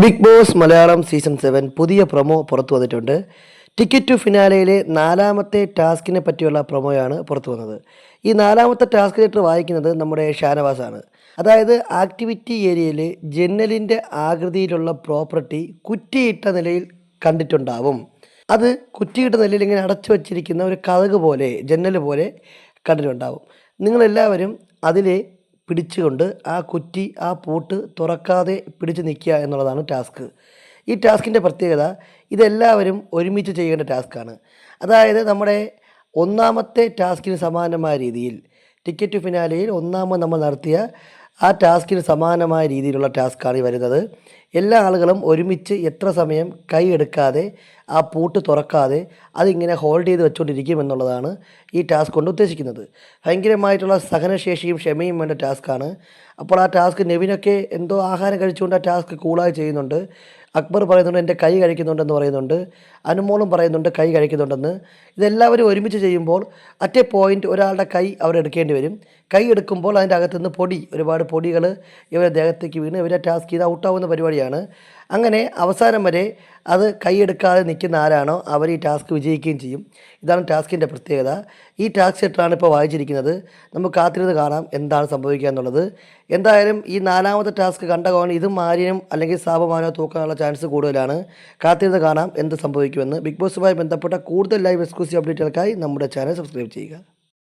Bigg Boss Malayalam season seven പുതിയ promo പുറത്തു വന്നിട്ടുണ്ട്. ടിക്കറ്റ് ടു ഫിനാലയിലെ നാലാമത്തെ ടാസ്കിനെ പറ്റിയുള്ള പ്രൊമോയാണ് പുറത്തു വന്നത്. ഈ നാലാമത്തെ ടാസ്ക് ലെറ്റർ വായിക്കുന്നത് നമ്മുടെ ഷാനവാസാണ്. അതായത് ആക്ടിവിറ്റി ഏരിയയിൽ ജനലിന്റെ ആകൃതിയിലുള്ള പ്രോപ്പർട്ടി കുറ്റിയിട്ട നിലയിൽ കണ്ടിട്ടുണ്ടാവും. അത് കുറ്റിയിട്ട നിലയിൽ ഇങ്ങനെ അടച്ചു വച്ചിരിക്കുന്ന ഒരു കതക് പോലെ ജനൽ പോലെ കണ്ടിട്ടുണ്ടാവും. നിങ്ങളെല്ലാവരും അതിലെ പിടിച്ചുകൊണ്ട് ആ കുറ്റി ആ പൂട്ട് തുറക്കാതെ പിടിച്ച് നിൽക്കുക എന്നുള്ളതാണ് ടാസ്ക്. ഈ ടാസ്കിന്റെ പ്രത്യേകത ഇതെല്ലാവരും ഒരുമിച്ച് ചെയ്യേണ്ട ടാസ്ക്കാണ്. അതായത് നമ്മുടെ ഒന്നാമത്തെ ടാസ്കിന് സമാനമായ രീതിയിൽ ടിക്കറ്റ് ഫിനാലയിൽ ഒന്നാമത് നമ്മൾ നടത്തിയ ആ ടാസ്കിന് സമാനമായ രീതിയിലുള്ള ടാസ്ക്കാണ് ഈ വരുന്നത്. എല്ലാ ആളുകളും ഒരുമിച്ച് എത്ര സമയം കൈ എടുക്കാതെ ആ പൂട്ട് തുറക്കാതെ അതിങ്ങനെ ഹോൾഡ് ചെയ്ത് വെച്ചുകൊണ്ടിരിക്കും എന്നുള്ളതാണ് ഈ ടാസ്ക് കൊണ്ട് ഉദ്ദേശിക്കുന്നത്. ഭയങ്കരമായിട്ടുള്ള സഹനശേഷിയും ക്ഷമയും വേണ്ട ടാസ്ക്കാണ്. അപ്പോൾ ആ ടാസ്ക് നെവിനൊക്കെ എന്തോ ആഹാരം കഴിച്ചുകൊണ്ട് ആ ടാസ്ക് കൂളായി ചെയ്യുന്നുണ്ട്. അക്ബർ പറയുന്നുണ്ട് എന്റെ കൈ കഴിക്കുന്നുണ്ടെന്ന് പറയുന്നുണ്ട്. അനുമോളും പറയുന്നുണ്ട് കൈ കഴിക്കുന്നുണ്ടെന്ന്. ഇതെല്ലാവരും ഒരുമിച്ച് ചെയ്യുമ്പോൾ അറ്റ് എ പോയിന്റ് ഒരാളുടെ കൈ അവരെടുക്കേണ്ടി വരും. കൈ എടുക്കുമ്പോൾ അതിന്റെ അകത്തുനിന്ന് പൊടി ഒരുപാട് പൊടികൾ ഇവരെ ദേഹത്തേക്ക് വീണ് ഇവരെ ടാസ്ക് ചെയ്ത് ഔട്ടാവുന്ന പരിപാടിയാണ്. അങ്ങനെ അവസാനം വരെ അത് കൈയെടുക്കാതെ നിൽക്കുന്ന ആരാണോ അവർ ഈ ടാസ്ക് വിജയിക്കുകയും ചെയ്യും. ഇതാണ് ടാസ്കിന്റെ പ്രത്യേകത. ഈ ടാസ്ക് സെറ്റാണ് ഇപ്പോൾ വായിച്ചിരിക്കുന്നത്. നമുക്ക് കാത്തിരുന്ന് കാണാം എന്താണ് സംഭവിക്കുക എന്നുള്ളത്. എന്തായാലും ഈ നാലാമത്തെ ടാസ്ക് കണ്ട കോൺ ഇതും മാരിനും അല്ലെങ്കിൽ സാപമാനോ തൂക്കാനുള്ള ചാൻസ് കൂടുതലാണ്. കാത്തിരുന്ന് കാണാം എന്ത് സംഭവിക്കുമെന്ന്. ബിഗ് ബോസുമായി ബന്ധപ്പെട്ട കൂടുതൽ ലൈവ് എക്സ്ക്ലൂസീവ് അപ്ഡേറ്റുകൾക്കായി നമ്മുടെ ചാനൽ സബ്സ്ക്രൈബ് ചെയ്യുക.